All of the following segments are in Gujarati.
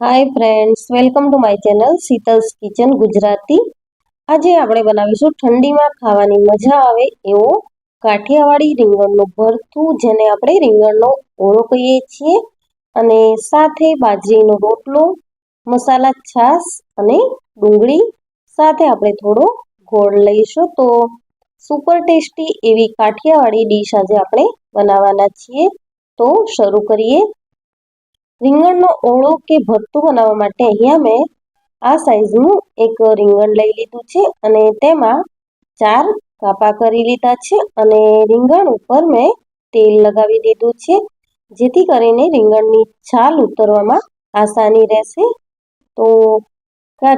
Hi friends welcome to my channel Sheetal's kitchen Gujarati આજે આપણે બનાવીશું ઠંડીમાં ખાવાની મજા આવે એવો કાઠિયાવાડી રીંગણનું ભરથું, જેને આપણે રીંગણનો ઓળો કહીએ છીએ. અને સાથે બાજરીનો રોટલો, મસાલા છાશ અને ડુંગળી. સાથે આપણે થોડો ગોળ લઈશું. તો સુપર ટેસ્ટી એવી કાઠિયાવાડી ડીશ આજે આપણે બનાવવાના છીએ. તો શરૂ કરીએ. રીંગણનો ઓળો કે ભરતું બનાવવા માટે અહીંયા મેં આ સાઈઝનું એક રીંગણ લઈ લીધું છે અને તેમાં ચાર કાપા કરી લીધા છે અને રીંગણ ઉપર મેં તેલ લગાવી દીધું છે, જેથી કરીને રીંગણની છાલ ઉતરવામાં આસાની રહેશે. તો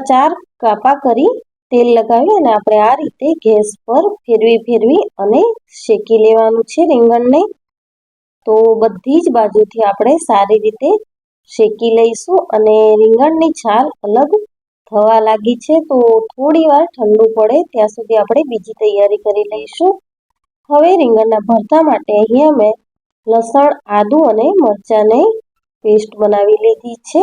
ચાર કાપા કરી તેલ લગાવી અને આપણે આ રીતે ગેસ પર ફેરવી ફેરવી અને શેકી લેવાનું છે રીંગણને. તો બધી જ બાજુથી આપણે સારી રીતે શેકી લઈશું અને રીંગણની છાલ અલગ થવા લાગી છે. તો થોડી વાર ઠંડુ પડે, ત્યાં સુધી આપણે બીજી તૈયારી કરી લઈશું. હવે રીંગણના ભરતા માટે અહીંયા મેં લસણ, આદું અને મરચાંને પેસ્ટ બનાવી લીધી છે.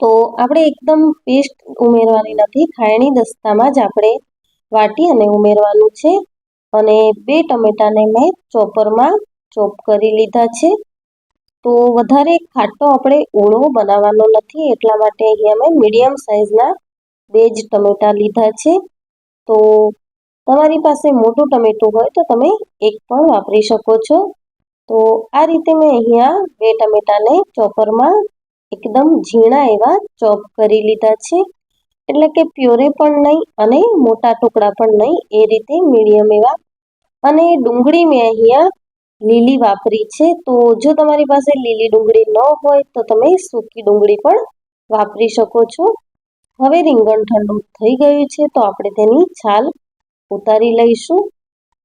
તો આપણે એકદમ પેસ્ટ ઉમેરવાની નથી ખાયણી દસ્તામાં જ આપણે વાટી અને ઉમેરવાનું છે. અને બે ટમેટાને મેં ચોપરમાં ચોપ કરી લીધા છે. તો વધારે ખાટો આપણે ઓળો બનાવવાનો નથી, એટલા માટે અહીંયા મેં મીડિયમ સાઇઝના બે જ ટમેટાં લીધા છે. તો તમારી પાસે મોટું ટમેટું હોય તો તમે એક પણ વાપરી શકો છો. તો આ રીતે મેં અહીંયા બે ટમેટાને ચોપરમાં એકદમ ઝીણા એવા ચોપ કરી લીધા છે. એટલે કે પ્યોરે પણ નહીં અને મોટા ટુકડા પણ નહીં, એ રીતે મીડિયમ એવા. અને ડુંગળી મેં અહીંયા લીલી વાપરી છે, તો જો તમારી પાસે લીલી ડુંગળી ન હોય, તો તમે સૂકી ડુંગળી પણ વાપરી શકો છો. હવે રીંગણ ઠંડુ થઈ ગયું છે, તો આપણે તેની છાલ ઉતારી લઈશું.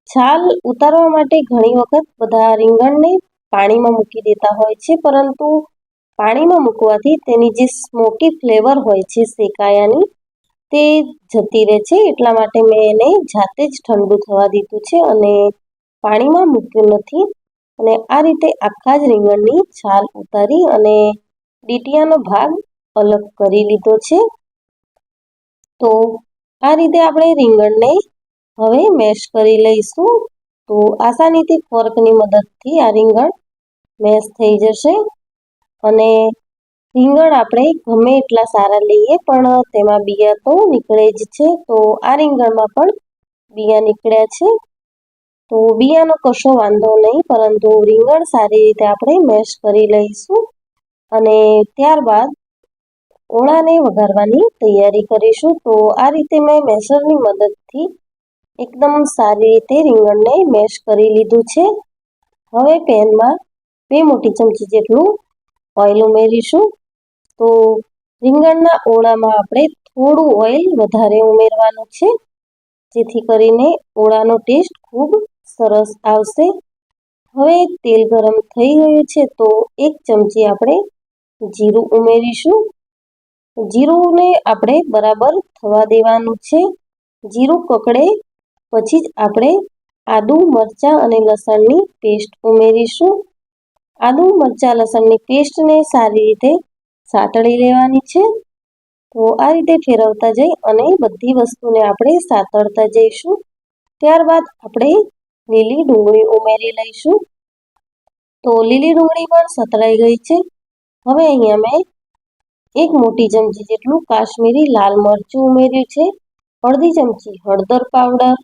છાલ ઉતારવા માટે ઘણી વખત બધા રીંગણને પાણીમાં મૂકી દેતા હોય છે, પરંતુ પાણીમાં મૂકવાથી તેની જે સ્મોકી ફ્લેવર હોય છે, શેકાયાની, તે જતી રહે છે. એટલા માટે મેં એને જાતે જ ઠંડુ થવા દીધું છે અને પાણીમાં મૂક્યું નથી અને આ રીતે આખા જ રીંગણની છાલ ઉતારી અને ડીટીયાનો ભાગ અલગ કરી લીધો છે. તો આ રીતે આપણે રીંગણને હવે મેશ કરી લઈશું. તો આસાનીથી ફોર્કની મદદથી આ રીંગણ મેશ થઈ જશે. અને રીંગણ આપણે ગમે એટલા સારા લઈએ, પણ તેમાં બિયા તો નીકળે જ છે. તો આ રીંગણમાં પણ બિયા નીકળ્યા છે. તો બિયાનો કશો વાંધો નહીં, પરંતુ રીંગણ સારી રીતે આપણે મેશ કરી લઈશું અને ત્યારબાદ ઓળાને વઘારવાની તૈયારી કરીશું. તો આ રીતે મેં મેસરની મદદથી એકદમ સારી રીતે રીંગણને મેશ કરી લીધું છે. હવે પેનમાં બે મોટી ચમચી જેટલું ઓઇલ ઉમેરીશું. તો રીંગણના ઓળામાં આપણે થોડું ઓઇલ વધારે ઉમેરવાનું છે, જેથી કરીને ઓળાનો ટેસ્ટ ખૂબ સરસ આવશે. હવે તેલ ગરમ થઈ ગયું છે તો એક ચમચી આપણે જીરું ઉમેરીશું. જીરુંને આપણે બરાબર થવા દેવાનું છે. જીરું કકડે પછી જ આપણે આદુ, મરચાં અને લસણની પેસ્ટ ઉમેરીશું. આદુ, મરચાં, લસણની પેસ્ટને સારી રીતે સાતળી લેવાની છે. તો આ રીતે ફેરવતા જઈ અને બધી વસ્તુને આપણે સાતળતા જઈશું. ત્યારબાદ આપણે લીલી ડુંગળી ઉમેરી લઈશું. તો લીલી ડુંગળી પણ સતળાઈ ગઈ છે. હવે અહીંયા મેં એક મોટી ચમચી જેટલું કાશ્મીરી લાલ મરચું ઉમેર્યું છે. અડધી ચમચી હળદર પાવડર,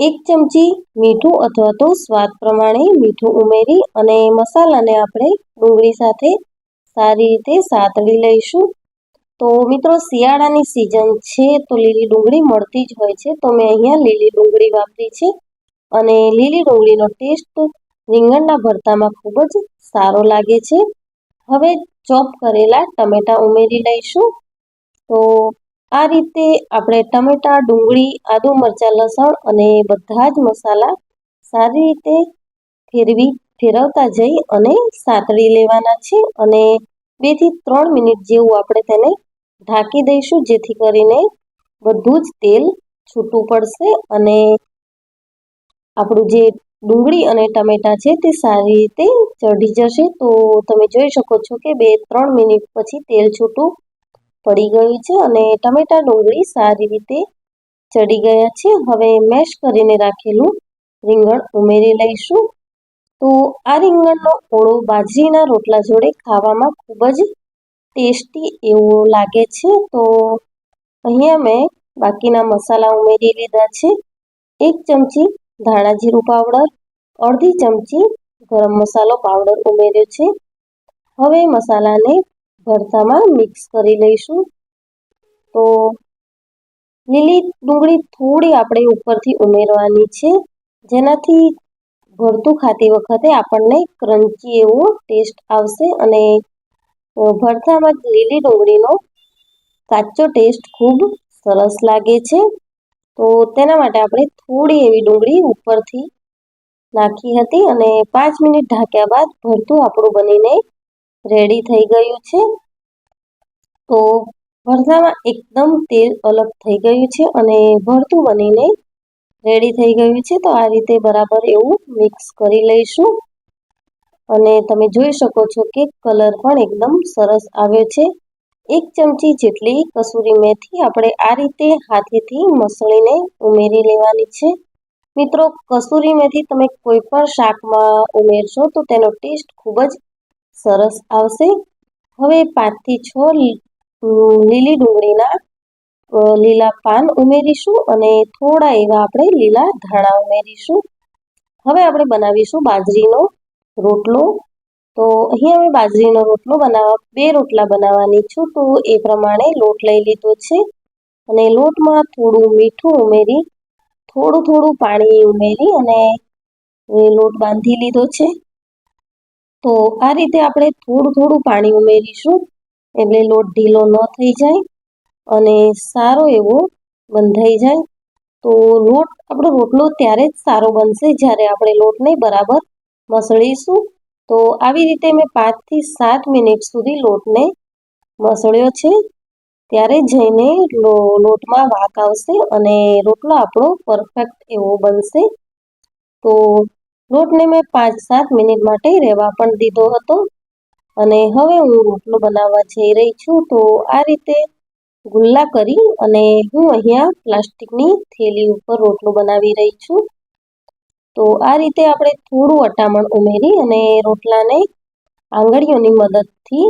એક ચમચી મીઠું અથવા તો સ્વાદ પ્રમાણે મીઠું ઉમેરી અને મસાલાને આપણે ડુંગળી સાથે સારી રીતે સાતળી લઈશું. તો મિત્રો, શિયાળાની સિઝન છે તો લીલી ડુંગળી મળતી જ હોય છે. તો મેં અહીંયા લીલી ડુંગળી વાપરી છે અને લીલી ડુંગળીનો ટેસ્ટ રીંગણના ભરતામાં ખૂબ જ સારો લાગે છે. હવે ચોપ કરેલા ટમેટાં ઉમેરી લઈશું. તો આ રીતે આપણે ટમેટાં, ડુંગળી, આદુ મરચાં, લસણ અને બધા જ મસાલા સારી રીતે ફેરવી, ફેરવતા જઈ અને સાતળી લેવાના છે અને બેથી ત્રણ મિનિટ જેવું આપણે તેને ઢાંકી દઈશું, જેથી કરીને બધું જ તેલ છૂટું પડશે અને આપણું જે ડુંગળી અને ટમેટા છે તે સારી રીતે ચઢી જશે. તો તમે જોઈ શકો છો કે બે, ત્રણ મિનિટ પછી તેલ છૂટું પડી ગયું છે અને ટમેટા ડુંગળી સારી રીતે ચડી ગયા છે. હવે મેશ કરીને રાખેલું રીંગણ ઉમેરી લઈશું. તો આ રીંગણનો ઓળો બાજરીના રોટલા જોડે ખાવામાં ખૂબ જ ટેસ્ટી એવો લાગે છે. તો અહીંયા મેં બાકીના મસાલા ઉમેરી લીધા છે. એક ચમચી ધાણા જીરું પાવડર, અડધી ચમચી ગરમ મસાલો પાવડર ઉમેર્યો છે. હવે મસાલાને ભરતામાં મિક્સ કરી લઈશું. તો લીલી ડુંગળી થોડી આપણે ઉપરથી ઉમેરવાની છે. જેનાથી ભરતું ખાતી વખતે આપણને ક્રન્ચી એવો ટેસ્ટ આવશે અને ભરતામાં લીલી ડુંગળીનો કાચો ટેસ્ટ ખૂબ સરસ લાગે છે. તો તેના માટે આપણે થોડી એવી ડુંગળી ઉપરથી નાખી હતી અને પાંચ મિનિટ ઢાંક્યા બાદ ભરતું આપણું બનીને રેડી થઈ ગયું છે. તો ભરતામાં એકદમ તેલ અલગ થઈ ગયું છે અને ભરતું બનીને રેડી થઈ ગયું છે, તો આ રીતે બરાબર એવું મિક્સ કરી લઈશું. અને તમે જોઈ શકો છો કે કલર પણ એકદમ સરસ આવ્યો છે. એક ચમચી જેટલી કસૂરી મેથી આપણે આ રીતે હાથેથી મસળીને ઉમેરી લેવાની છે. મિત્રો, કસૂરી મેથી તમે કોઈ પણ શાકમાં ઉમેરશો તો તેનો ટેસ્ટ ખૂબ જ સરસ આવશે. હવે પાંચથી છ લીલી ડુંગળીના લીલા પાન ઉમેરીશું અને થોડા એવા આપણે લીલા ધાણા ઉમેરીશું. હવે આપણે બનાવીશું બાજરીનો રોટલો. તો અહીં અમે બાજરીનો રોટલો બનાવવા બે રોટલા બનાવવાની છું. તો એ પ્રમાણે લોટ લઈ લીધો છે. અને લોટમાં થોડું મીઠું ઉમેરી, થોડું થોડું પાણી ઉમેરી અને લોટ બાંધી લીધો છે. તો આ રીતે આપણે થોડું થોડું પાણી ઉમેરીશું. એટલે લોટ ઢીલો ન થઈ જાય. અને સારો એવો બંધાઈ જાય, તો લોટ, આપણો રોટલો ત્યારે જ સારો બનશે જ્યારે આપણે લોટને બરાબર મસળીશું. તો આવી રીતે મેં પાંચથી સાત મિનિટ સુધી લોટને મસળ્યો છે. ત્યારે જઈને લોટમાં વાક આવશે અને રોટલો આપણો પરફેક્ટ એવો બનશે. તો લોટને મેં પાંચ સાત મિનિટ માટે રહેવા પણ દીધો હતો. અને હવે હું રોટલો બનાવવા જઈ રહી છું. તો આ રીતે ગુલ્લા કરી અને હું અહીંયા પ્લાસ્ટિકની થેલી ઉપર રોટલો બનાવી રહી છું. તો આ રીતે આપણે થોડું અટામણ ઉમેરી અને રોટલાને આંગળીઓની મદદથી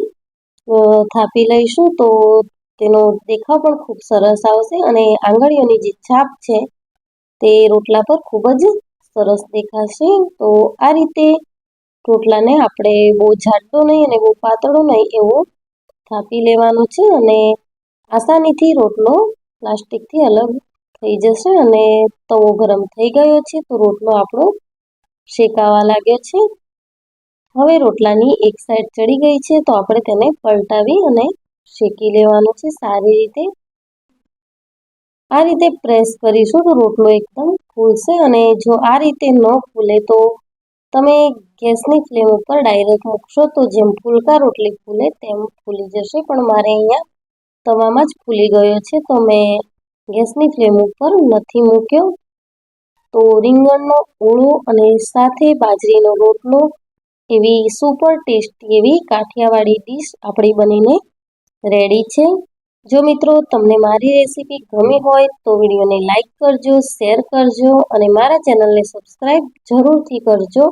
થાપી લઈશું. તો તેનો દેખાવ પણ ખૂબ સરસ આવશે અને આંગળીઓની જે છાપ છે તે રોટલા પર ખૂબ જ સરસ દેખાશે. તો આ રીતે રોટલાને આપણે બહુ જાડો નહીં અને બહુ પાતળો નહીં એવો થાપી લેવાનો છે અને આસાનીથી રોટલો પ્લાસ્ટિકથી અલગ થઈ જશે અને તવો ગરમ થઈ ગયો છે. તો રોટલો આપણો શેકાવા લાગ્યો છે. હવે રોટલાની એક સાઈડ ચડી ગઈ છે. તો આપણે તેને પલટાવી અને શેકી લેવાનું છે સારી રીતે. આ રીતે પ્રેસ કરીશું તો રોટલો એકદમ ફૂલશે અને જો આ રીતે ન ફૂલે તો તમે ગેસની ફ્લેમ ઉપર ડાયરેક્ટ મૂકશો તો જેમ ફૂલકા રોટલી ફૂલે તેમ ફૂલી જશે. પણ મારે અહીંયા તવામાં જ ફૂલી ગયો છે તો મેં ગેસની ફ્લેમ ઉપર નથી મૂક્યો. તો રીંગણનો ઓળો અને સાથે બાજરીનો રોટલો એવી સુપર ટેસ્ટી એવી કાઠિયાવાડી ડીશ આપણી બનીને રેડી છે. જો મિત્રો તમને મારી રેસીપી ગમી હોય તો વિડીયોને લાઇક કરજો, શેર કરજો અને મારા ચેનલને સબસ્ક્રાઈબ જરૂરથી કરજો.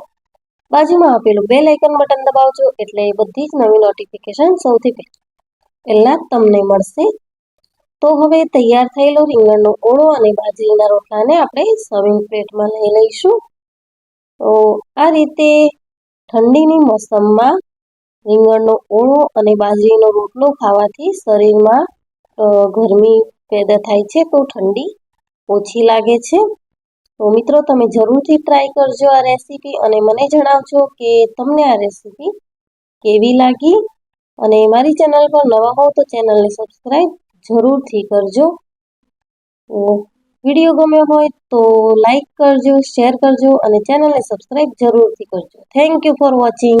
બાજુમાં આપેલું બે લાઇકન બટન દબાવજો એટલે બધી જ નવી નોટિફિકેશન સૌથી પહેલાં તમને મળશે. તો હવે તૈયાર થયેલો રીંગણનો ઓળો અને બાજરીના રોટલાને આપણે સર્વિંગ પ્લેટમાં લઈ લઈશું. તો આ રીતે ઠંડીની મોસમમાં રીંગણનો ઓળો અને બાજરીનો રોટલો ખાવાથી શરીરમાં ગરમી પેદા થાય છે તો ઠંડી ઓછી લાગે છે. તો મિત્રો તમે જરૂરથી ટ્રાય કરજો આ રેસીપી અને મને જણાવજો કે તમને આ રેસીપી કેવી લાગી? અને મારી ચેનલ પર નવા હોવ તો ચેનલને સબસ્ક્રાઈબ જરૂરથી કરજો. વીડિયો ગમ્યો હોય તો લાઈક કરજો શેર કરજો અને ચેનલને સબસ્ક્રાઈબ જરૂરથી કરજો. Thank you for watching